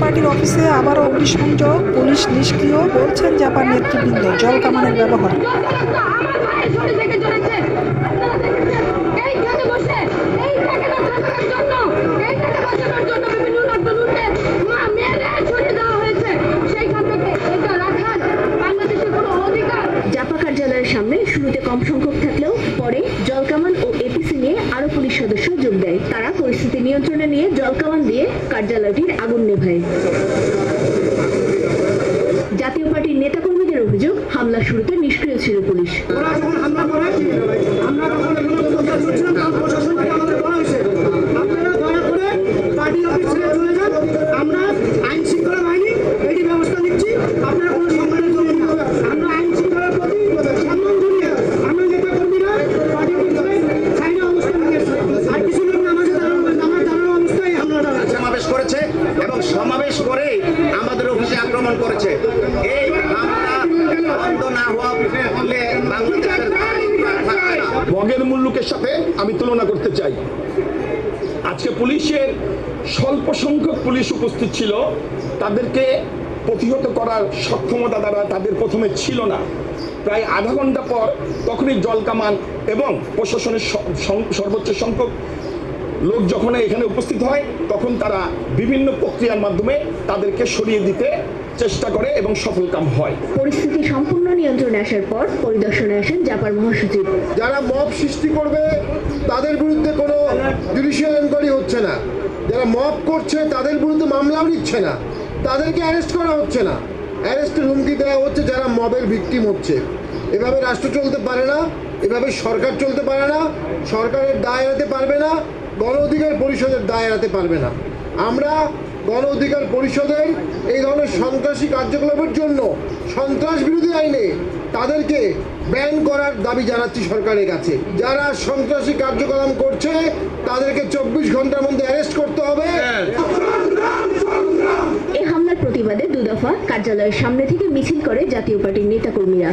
পার্টির অফিসে আবারও অগ্নিসংযোগ, পুলিশ নিষ্ক্রিয়, বলছেন জাপান নেতৃবৃন্দ। জল কামানের ব্যবহার। সামনে শুরুতে কম সংখ্যক থাকলেও পরে জলকামান ও এপিসি নিয়ে আরও পুলিশ সদস্য যোগ দেয়। তারা পরিস্থিতি নিয়ন্ত্রণে নিয়ে জলকামান দিয়ে কার্যালয়টির আগুন নেভায়। জাতীয় পার্টির নেতাকর্মীদের অভিযোগ, হামলা শুরুতে নিষ্ক্রিয় ছিল পুলিশ ওরা যখন হামলা করে আমরা তখন এগুলো তদন্ত করছিলাম তখন প্রশাসনকে আমাদের বলা হয়েছে আপনারা দয়া করে পার্টি অফিস ছেড়ে চলে যান আমরা আইন শৃঙ্খলা বাহিনী এটি ব্যবস্থা নিচ্ছি আপনারা কোনো সম্মানের জন্য না আমরা আইন শৃঙ্খলার প্রতি সম্মান জানিয়ে আমরা নেতা কর্মীরা পার্টি অফিস থেকে সাইডে অবস্থান নিয়েছি আর কিছু লোক নামাজে দাঁড়ানো নামাজ দাঁড়ানো অবস্থায় হামলা চালাচ্ছে সমাবেশ করেছে এবং সমাবেশ করে আমাদের অফিসে আক্রমণ করেছে। এই হামলা বন্ধ না মুল্লুকের সাথে আমি তুলনা করতে চাই। আজকে পুলিশের স্বল্প সংখ্যক পুলিশ উপস্থিত ছিল। তাদেরকে প্রতিহত করার সক্ষমতা দ্বারা তাদের প্রথমে ছিল না। প্রায় আধা ঘণ্টা পর তখনই জল কামান এবং প্রশাসনের সর্বোচ্চ সংখ্যক লোক যখন এখানে উপস্থিত হয় তখন তারা বিভিন্ন প্রক্রিয়ার মাধ্যমে তাদেরকে সরিয়ে দিতে চেষ্টা করে এবং সফলকাম হয়। পরিস্থিতি সম্পূর্ণ নিয়ন্ত্রণে আসার পর পরিদর্শনে আসেন জাপার মহাসচিব। যারা মব সৃষ্টি করবে তাদের বিরুদ্ধে কোনো জুডিশিয়াল এনকোয়ারি হচ্ছে না। যারা মব করছে তাদের বিরুদ্ধে মামলাও নিচ্ছে না। তাদেরকে অ্যারেস্ট করা হচ্ছে না। অ্যারেস্টের হুমকি দেওয়া হচ্ছে যারা মবের ভিকটিম হচ্ছে। এভাবে রাষ্ট্র চলতে পারে না, এভাবে সরকার চলতে পারে না, সরকারের দায় এড়াতে পারবে না, গণ অধিকার পরিষদের দায় এড়াতে পারবে না। আমরা গণ অধিকার পরিষদের এই ধরনের সন্ত্রাসী কার্যকলাপের জন্য সন্ত্রাস বিরোধী আইনে তাদেরকে ব্যান করার দাবি জানাচ্ছি সরকারের কাছে। যারা সন্ত্রাসী কার্যকলাপ করছে, তাদেরকে চব্বিশ ঘণ্টার মধ্যে অ্যারেস্ট দুদফা কার্যালয়ের সামনে থেকে মিছিল করে জাতীয় পার্টির নেতাকর্মীরা।